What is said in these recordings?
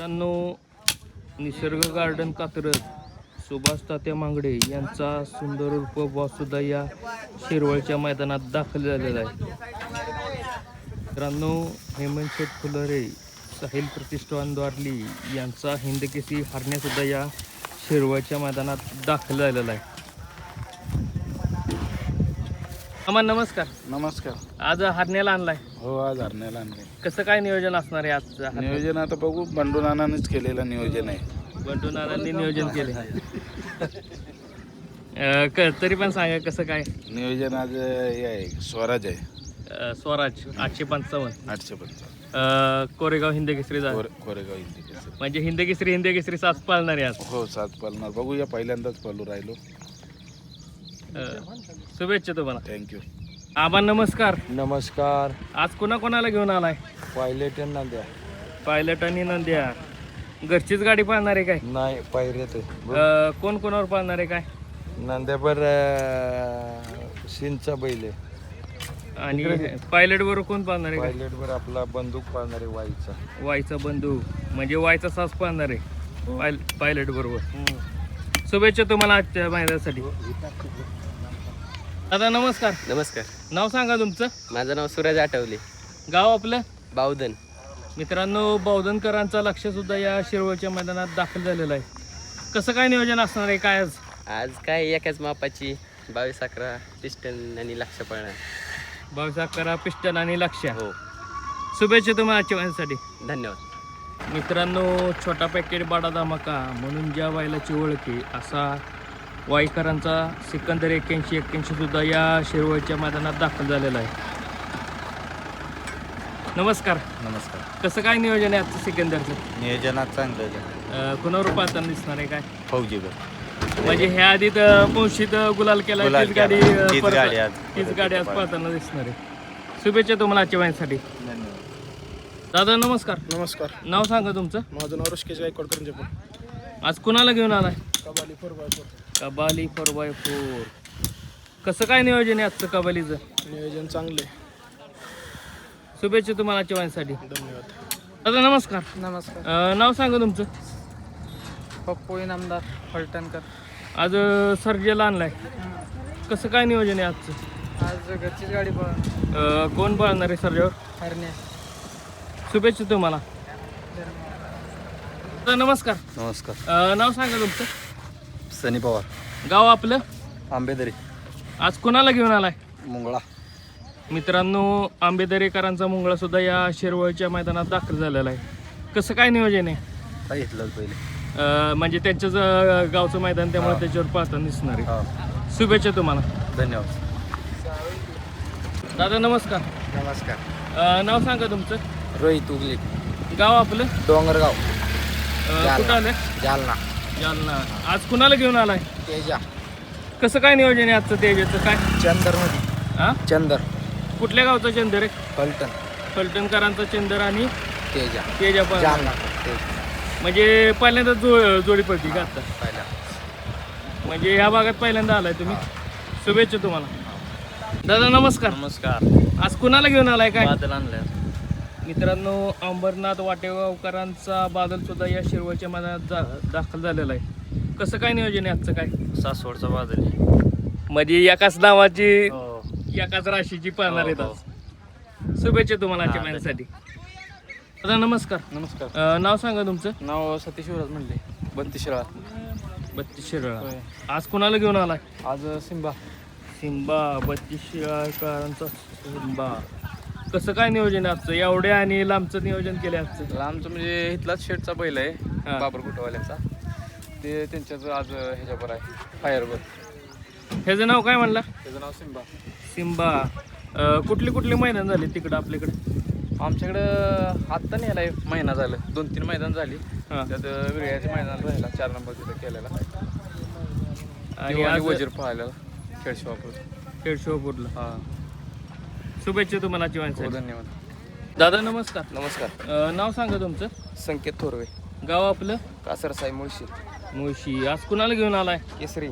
मित्रांनो निसर्ग गार्डन कात्रज सुभाष तात्या मांगडे यांचा सुंदर उर्फ सुद्धा या शिरवळच्या मैदानात दाखल झालेला आहे. मित्रांनो हेमंत शेठ फुलरे साहिल प्रतिष्ठान द्वारली यांचा हिंदकेसी हरण्यासुद्धा या शिरवळच्या मैदानात दाखल झालेला आहे. आम्हा नमस्कार. नमस्कार. आज हरण्याला आणलाय. हो आज हरण्याला आणले कसं काय नियोजन असणार आहे आजचं हरण्या- नियोजन आता बघू बंडू नानानेच केलेलं नियोजन आहे. बंडू नानांनी नियोजन केले अं, क- तरी पण सांगा कसं काय? नियोजन आज हे आहे स्वराज आहे. अं, स्वराज आठशे पंचावन्न. आठशे पंचावन्न. अं, कोरेगाव हिंद केसरी झालं. कोरे- कोरेगाव हिंदी केसरी. म्हणजे हिंद केसरी हिंद केसरी सात पाळणार आहे आज. हो सात पालणार बघूया पहिल्यांदाच पालू राहिलो. अं, शुभेच्छा तुम्हाला. थँक्यू आबा नमस्कार. नमस्कार. आज कोणा कोणाला घेऊन आलाय? पायलट ना द्या पायलट आणि नंद्या. घरचीच गाडी पाळणार आहे काय? नाही पायरेत अं, कोण कोणावर पाळणार आहे काय? नंद्याबर सिंचा बैल आहे. आणि पायलट बरोबर कोण पाळणार आहे काय? पायलटवर आपला बंदूक पाळणारे वाईचा. वायचा बंधू म्हणजे वायचा सास पाळणार आहे. पायल पायलट बरोबर. शुभेच्छा तुम्हाला आजच्या महिन्यासाठी दादा नमस्कार. नमस्कार. नाव सांगा तुमचं? माझं नाव सूरज आठवले. गाव आपलं? बावधन. मित्रांनो बौद्धनकरांचा लक्ष सुद्धा या शिरवळच्या मैदानात दाखल झालेलं आहे. कसं काय नियोजन असणार आहे? काय आज? आज काय एकाच मापाची बावीस अकरा पिस्टन आणि लक्ष पळणार. बावीस करा पिस्टन आणि लक्ष. हो. शुभेच्छा तुम्हाला आजच्या महिन्यासाठी धन्यवाद. मित्रांनो छोटा पॅकेट बाडा धमाका म्हणून ज्या बैलाची ओळखी असा वाईकरांचा सिकंदर एक्क्याऐंशी एक्क्याऐंशी सुद्धा या शिरवळच्या मैदानात दाखल झालेला आहे. नमस्कार. नमस्कार. कसं काय नियोजन आहे आजचं सिकंदरचं? नियोजनात चांगलं अं, कुणावर पाहताना दिसणार आहे काय? फौजी म्हणजे ह्या आधीत मुळशीत गुलाल केला गुलाल तीच गाडी केला. अं, तीच परत- गाडी आज. तीच परत गाडी आज. पाहताना दिसणार आहे. शुभेच्छा तुम्हाला आजच्या महिन्यासाठी दादा नमस्कार. नमस्कार. नाव सांगा तुमचं. माझं नाव ऋषिकेश गायकवाड करंजपूर. आज कुणाला घेऊन आलाय? Kabali four by four Kabali four by four कसं काय नियोजन आहे आजचं कबालीचं? नियोजन चांगले शुभेच्छा तुम्हाला आजच्या महिन्यासाठी धन्यवाद दादा नमस्कार. नमस्कार. अं, नाव सांगा तुमचं. पप्पू इनामदार फलटणकर. आज अं, सर्जेला आणलाय. कसं काय नियोजन आहे आजचं? आज घरचीच गाडी पळ अं, कोण पळणार आहे सर्जेवर? हरणे शुभेच्छा तुम्हाला. दादा नमस्कार. नमस्कार. अं, नाव सांगा तुमचं. सनी पवार. गाव आपलं? आंबेदरी. आज कोणाला घेऊन आलाय? मुंगळा. मित्रांनो आंबेदरेकरांचा मुंगळा सुद्धा या शिरवळच्या मैदानात दाखल झालेला आहे. कसं काय नियोजन आहे? काय घेतलं पहिले. अं, म्हणजे त्यांच्याच अं, गावचं मैदान त्यामुळे त्याच्यावर पाहताना दिसणार आहे. शुभेच्छा तुम्हाला. धन्यवाद. दादा नमस्कार. नमस्कार. अं, नाव सांगा तुमचं. रोहित उगले. गाव आपलं? डोंगरगाव. अं, कुठं आलं? जालना. जालना आज कुणाला घेऊन आलाय? तेजा. कसं काय नियोजन आहे आजचं तेजाचं? काय? चंदरमध्ये. हा? चंदर. कुठल्या गावचा चंदर आहे? फलटण. फलटणकरांचा चंदर आणि तेजा. तेजा पण. जालना. म्हणजे पहिल्यांदा जो जोडी पडती का आता? पहिला. म्हणजे ह्या भागात पहिल्यांदा आलाय तुम्ही? शुभेच्छा तुम्हाला. दादा नमस्कार. नमस्कार. आज कुणाला घेऊन आलाय काय? बादल आणलं मित्रांनो अंबरनाथ वाटेगावकरांचा बादल सुद्धा या शिरवळच्या मैदानात जा- दाखल झालेला आहे. कसं काय नियोजन आहे आजचं काय? सासवडचा बादल. म्हणजे एकाच नावाची हो. एकाच राशीची पाहणार आहेत हो, हो. आज. शुभेच्छा तुम्हाला आजच्या हा, महिन्यासाठी दादा नमस्कार. नमस्कार. अं, नाव सांगा तुमचं? नाव सतीश युवराज म्हणले. बत्तीस बत्तीस शिराळा. आज कुणाला घेऊन आलाय? आज सिम्बा सिंबा बत्तीस शिराळकरांचा सिंबा. कसं काय नियोजन आहे आजचं? एवढ्या आणि लांबचं नियोजन केलं आजचं. आमचं म्हणजे इथलाच शेटचा बैल. आहे बाबर कुटवाल्यांचा ते त्यांच्याच आज ह्याच्यावर आहे फायरवर. ह्याचं नाव काय म्हणला? त्याचं नाव सिम्बा सिंबा. अं, कुठली कुठली मैदान झाली तिकडं आपल्याकडे? आमच्याकडं आत्ता नेलाय महिना झालं. दोन तीन मैदान झाली. हां. त्यात वेगळ्याच्या मैदान राहिला चार नंबर तिथं केलेला. आणि आणि आज वजीर पाहायला खेळशिवापूर खेड शोपूरला हां. शुभेच्छा तुम्हाला हो जीवनसाठी धन्यवाद. दादा नमस्कार. नमस्कार. अं, नाव सांगा तुमचं. संकेत थोरवे. गाव आपलं? कासर साई मुळशी. मुळशी. आज कुणाला घेऊन आलाय? केसरी.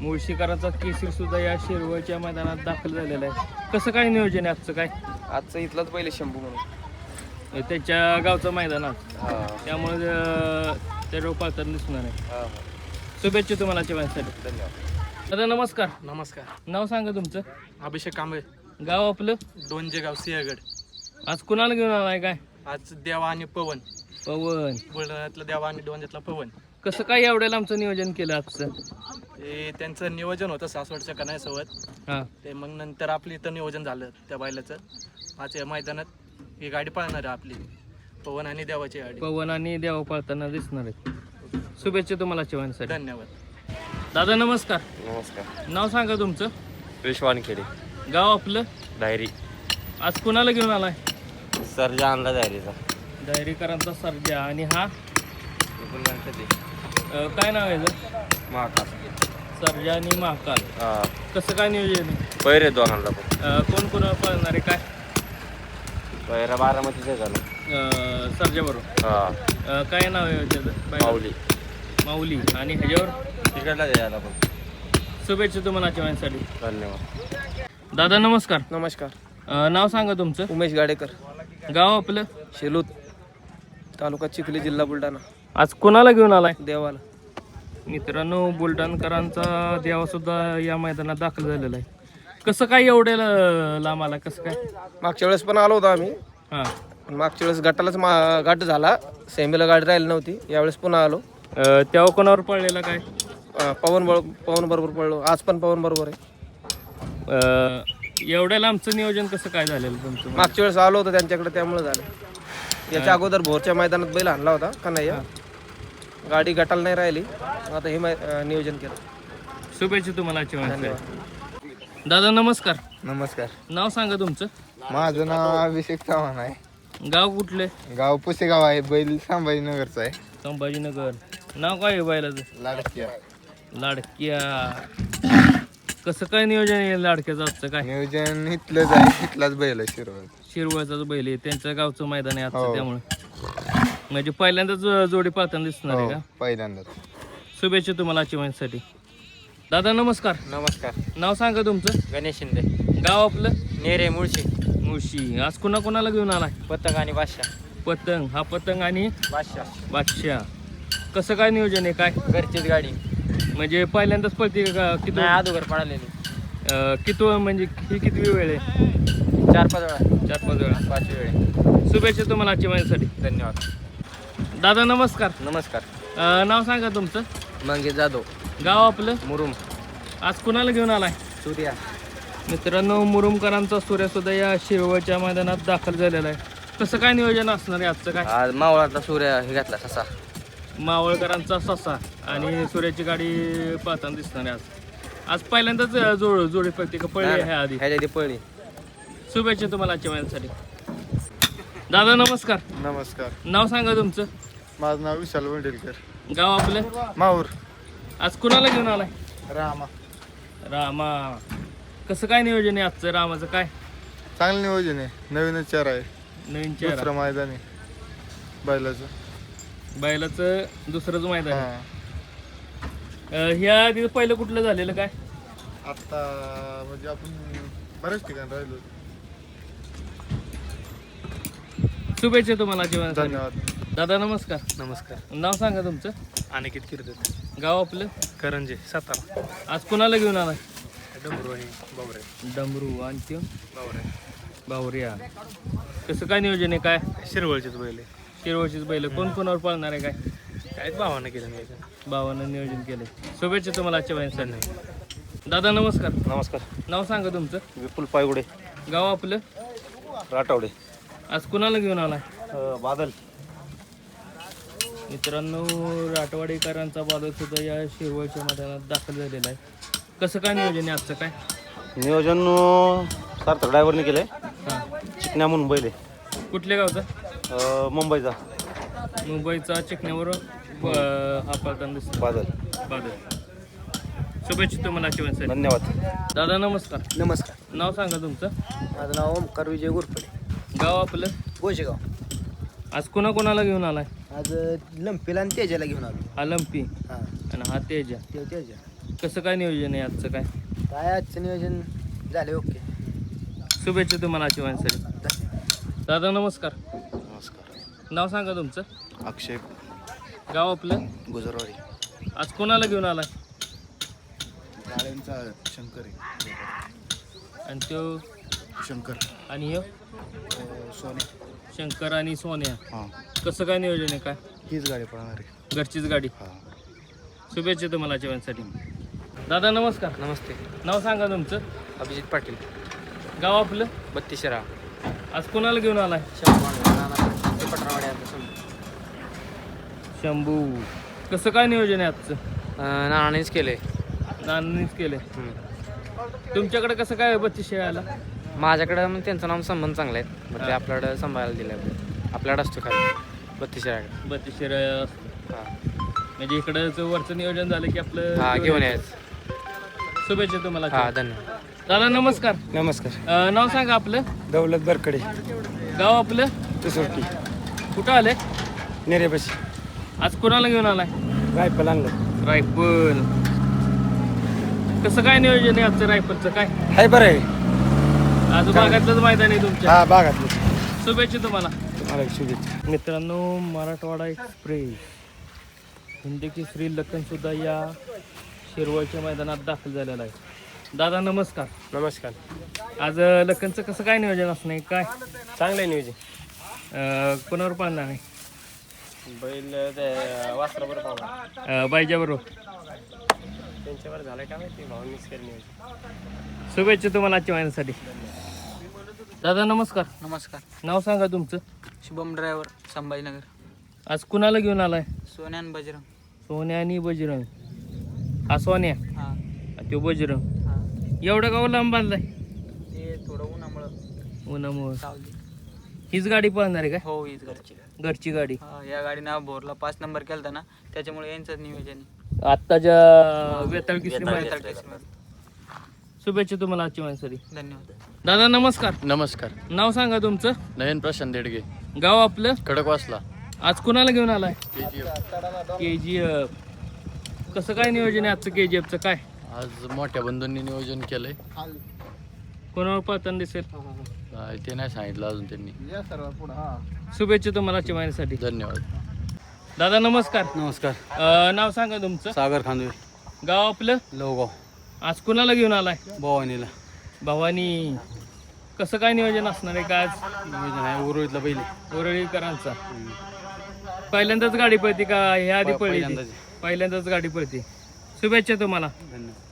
मुळशीकरांचा केसरी सुद्धा या शिरवळच्या मैदानात दाखल झालेला आहे. कसं काय नियोजन आहे आजचं काय? आजचं इथलाच पहिले शंभू म्हणून. त्याच्या गावचं मैदानात त्यामुळे अं, ते रोप पाळताना दिसणार आहे. शुभेच्छा तुम्हाला जेवणासाठी दादा नमस्कार. नमस्कार. नाव सांगा तुमचं. अभिषेक कांबळे. गाव आपलं? दोनजे गाव सिंहगड. आज कुणाला घेऊन आलाय काय? आज देवा आणि पवन. पवन. बुलढाण्यातला देवा आणि डोंजातला पवन. कसं काय एवढ्याला आमचं नियोजन केलं आजचं? हे त्यांचं नियोजन होतं सासवडच्या कन्यासोबत हां. ते मग नंतर आपलं इथं नियोजन झालं त्या बैलाचं. आज या मैदानात ही गाडी पळणार आहे आपली. पवन आणि देवाची गाडी. पवन आणि देवा पाळताना दिसणार आहेत. शुभेच्छा तुम्हाला जेवणासाठी धन्यवाद. दादा नमस्कार. नमस्कार. नाव सांगा तुमचं. विश्वानखेडे गाव आपलं? डायरी. आज कुणाला घेऊन आलाय? सर्जा आणला डायरीचा. डायरीकरांचा सर्जा. आणि हा? अं, काय नाव आहे याचं? महाकाल. सर्जा आणि महाकाल. कसं काय नियोजन आहे? पैरे दोघांना पण. अं, कोण कोणाला पळणार आहे? काय? पैरा बारामतीचे झालं अं, सर्जा बरोबर. हा. अं, काय नाव आहे त्याचं? माऊली. माऊली. आणि ह्याच्यावर? तिकडला द्यायला पण. शुभेच्छा तुम्हाला जेवणासाठी धन्यवाद. दादा नमस्कार. नमस्कार. अं, नाव सांगा तुमचं. उमेश गाडेकर. गाव आपलं? शेलूत तालुका चिखली जिल्हा बुलढाणा. आज कोणाला घेऊन आलाय? देवाला. मित्रांनो बुलढाणकरांचा देवा सुद्धा या मैदानात दाखल झालेला आहे. कसं काय एवढ्या ल- लांब आला? कसं काय? मागच्या वेळेस पण आलो होतो आम्ही. हां. पण मागच्या वेळेस गटालाच मा गाठ झाला. सेमीला गाडी राहिली नव्हती. यावेळेस पुन्हा आलो. अं, तेव्हा कोणावर पडलेला काय? अं, पवन बरो पवन बरोबर पडलो आज पण पवन बरोबर आहे. एवढ्या लांबचं नियोजन कसं काय झालेलं तुमचं? मागच्या वेळेस आलो होतो त्यांच्याकडे त्यामुळे झालं. याच्या अगोदर भोरच्या मैदानात बैल आणला होता कन्हैया गाडी गटाला नाही राहिली. आता हे नियोजन केलं. शुभेच्छा तुम्हाला दादा नमस्कार. नमस्कार. नाव सांगा तुमचं. माझं नाव अभिषेक चव्हाण आहे. गाव कुठले? गाव पुसेगाव आहे बैल संभाजीनगरचा आहे. संभाजीनगर. नाव काय आहे बैलाचं? लाडकिया. लाडक्या. कसं काय नियोजन आहे लाडक्याचं आजचं काय? नियोजन इथलंच आहे इथलाच बैल आहे शिरवळ. शिरवळचाच बैल आहे त्यांच्या गावचं मैदान आहे आजचं हो. त्यामुळे. म्हणजे पहिल्यांदाच जो- जोडी पाहताना दिसणार आहे का? पहिल्यांदाच. शुभेच्छा तुम्हाला आजच्या दादा नमस्कार. नमस्कार. नाव सांगा तुमचं? गणेश शिंदे. गाव आपलं? नेरे मुळशी. मुळशी. आज कुणा कोणाला घेऊन आलाय? पतंग आणि बादशाह. पतंग. हा पतंग आणि बादशाह. बादशाह. कसं काय नियोजन आहे काय? घरचीच गाडी. म्हणजे पहिल्यांदाच पळते का? किती नाही अगोदर पडालेली अं, किती म्हणजे ही किती वेळ आहे? चार पाच वेळा. चार पाच वेळा. पाच वेळे. शुभेच्छा तुम्हाला आजच्या माझ्यासाठी धन्यवाद. दादा नमस्कार. नमस्कार. अं, नाव सांगा तुमचं. मंगेश जाधव. गाव आपलं? मुरुम. आज कुणाला घेऊन आलाय? सूर्या. मित्रांनो मुरुमकरांचा सूर्य सुद्धा या शिरवळच्या मैदानात दाखल झालेला आहे. कसं काय नियोजन असणार आहे आजचं काय? आज मावळातला सूर्या हे घातला ससा मावळकरांचा ससा आणि सूर्याची गाडी पाहताना दिसणार आहे आज. आज पहिल्यांदाच जोड जोडी पळते का? पळली आहे आधी. ह्याच्या आधी पळली. शुभेच्छा तुम्हाला आजच्या माझ्यासाठी दादा नमस्कार. नमस्कार. नाव सांगा तुमचं. माझं नाव विशाल वंडेलकर. गाव आपलं? माऊर आज कुणाला घेऊन आलाय? रामा. रामा. कसं काय नियोजन आहे आजचं? रामाचं काय? चांगलं नियोजन आहे. नवीनच चार आहे. नवीन चेहरा. दुसरं मैदान आहे. बैलाचं. बैलाचं दुसरंच मैदान आहे. हा. अं, ह्या आधी पहिलं कुठलं झालेलं काय? आता म्हणजे आपण बऱ्याच ठिकाणी राहिलो. शुभेच्छा तुम्हाला जीवनासाठी. धन्यवाद. दादा नमस्कार. नमस्कार. नाव सांगा तुमचं. अनिकेत किर्दत. गाव आपलं? करंजे सातारा. आज कुणाला घेऊन आलाय? डमरू आणि बाबरे डमरू आणि बाबरे बावरिया कसं काय नियोजन आहे? काय? शिरवळचेच बैल शिरवळचीच बैल कोण कोणावर पाळणार आहे काय? काय भावानं केलं नियोजन भावानं नियोजन केलंय. शुभेच्छा तुम्हाला आजच्या वयासाठी दादा नमस्कार. नमस्कार. नाव सांगा तुमचं. विपुल पायगुडे. गाव आपलं? राठवडे. आज कुणाला घेऊन आलाय? बादल. मित्रांनो राटवाडीकरांचा बादल सुद्धा या शिरवळच्या मैदानात दाखल झालेला आहे. कसं काय नियोजन आहे आजचं काय? नियोजन सार्थक ड्रायव्हरने केलंय. हां. चिकण्या म्हणून बैल आहे. कुठल्या गावचा? अं, मुंबईचा. मुंबईचा चिकण्यावर ब- हा पळताना दिसतो बादल. बादल. शुभेच्छा तुम्हाला शिवनसाठी धन्यवाद. दादा नमस्कार. नमस्कार. नाव सांगा तुमचं. माझं नाव ओमकार विजय गुरपडे गाव आपलं? गोशेगाव आज कोणा कोणाला घेऊन आलाय? आज लंपीला आणि तेजाला घेऊन आलो. हा लंपी. हां. आणि हा तेजा. ते तेजा. कसं काय नियोजन आहे आजचं काय? काय आजचं नियोजन झाले ओके. शुभेच्छा तुम्हाला शिवांसाठी दादा नमस्कार. नाव सांगा तुमचं. अक्षय गाव आपलं? गुजरवाडी. आज कोणाला घेऊन आलाय? गाड्यांचा शंकर आहे. आणि तो? शंकर. आणि ह्यो सोने शंकर आणि सोन्या. हां. कसं काय नियोजन आहे काय? हीच गाडी पळणार आहे. घरचीच गाडी. हां. शुभेच्छा तुम्हाला जेवणसाठी. दादा नमस्कार. नमस्ते. नाव सांगा तुमचं. अभिजित पाटील. गाव आपलं? बत्तीस शिरा आज कोणाला घेऊन आलाय? शंभू. कसं काय नियोजन आहे आजचं? नानानेच केले नानीच केलंय. तुमच्याकडे कसं काय आहे बत्तीस शेळ्याला माझ्याकडं मग त्यांचं नाम संबंध चांगले आहेत. मग ते आपल्याकडं सांभाळायला दिलं आपल्याकडं असतो खाली बत्तीस शिराकडे बत्तीस शेळ्या म्हणजे इकडं वरचं नियोजन झालं की आपलं हा घेऊन यायचं. शुभेच्छा तुम्हाला. हा धन्यवाद. दादा नमस्कार. नमस्कार. अं, नाव सांगा आपलं. दौलत बरकडे. गाव आपलं? तुसोटी कुठं आलंय नेरेबशी आज कोणाला घेऊन आलाय? रायफल आणलं. रायफल. कसं काय नियोजन आहे आजचं रायफलचं? काय? हाय बरं आहे. आज भागातलंच मैदान आहे तुमच्या. हा बागातलं शुभेच्छा तुम्हाला. तुम्हाला शुभेच्छा. मित्रांनो मराठवाडा एक्सप्रेस. हिंदी केसरी लखन सुद्धा या शिरवळच्या मैदानात दाखल झालेला आहे. दादा नमस्कार. नमस्कार. आज अं, लखनचं कसं काय नियोजन असणार आहे? काय? चांगलं आहे नियोजन. अं, कोणावर पाळणार आहे? बैल वासराबर पाहणार अं, बाईच्या बरोबर त्यांच्यावर झालं का माहिती? भाऊ मिस नियोजन शुभेच्छा तुम्हाला आजच्या महिन्यासाठी. दादा नमस्कार. नमस्कार. नाव सांगा तुमचं. शुभम ड्रायव्हर संभाजीनगर. आज कुणाला घेऊन आलाय? सोन्यान बजरंग. सोन्या आणि बजरंग. हा सोन्या? हां. आणि तो बजरंग. हां. एवढं गाव लांब बांधलाय? ते थोडं उन्हामुळं. उन्हामुळं. सावली. हीच गाडी पळणार आहे हो हीच घरची. का घरची गाडी. हा या गाडीनं भोरला पाच नंबर केलता ना त्याच्यामुळे यांचं नियोजन आत्ताच्या वेताळ किसरी आहे. मैदान. तारखेचं. शुभेच्छा तुम्हाला आजच्या महिन्यासाठी धन्यवाद. दादा नमस्कार. नमस्कार. नाव सांगा तुमचं? नयन प्रशांत देडगे. गाव आपलं? खडकवासला आज कुणाला घेऊन आलाय? के जी एफ कसं काय नियोजन आहे आजचं के जी एफचं काय? आज मोठ्या बंधूंनी नियोजन केलंय. कोणावर पळताना दिसेल? ते नाही सांगितलं अजून त्यांनी. शुभेच्छा तुम्हाला आजच्या महिन्यासाठी धन्यवाद. दादा नमस्कार. नमस्कार. अं, नाव सांगा तुमचं. सागर खांदवे गाव आपलं? लवगाव आज कुणाला घेऊन आलाय? भवानीला. भवानी. कसं काय नियोजन असणार आहे का आज? नियोजन आहे उरुळीतला पहिले. वरळीकरांचा पहिल्यांदाच गाडी पळती का? हे आधी पळली पहिल्यांदाच. पहिल्यांदाच गाडी पळती. शुभेच्छा तुम्हाला. धन्यवाद.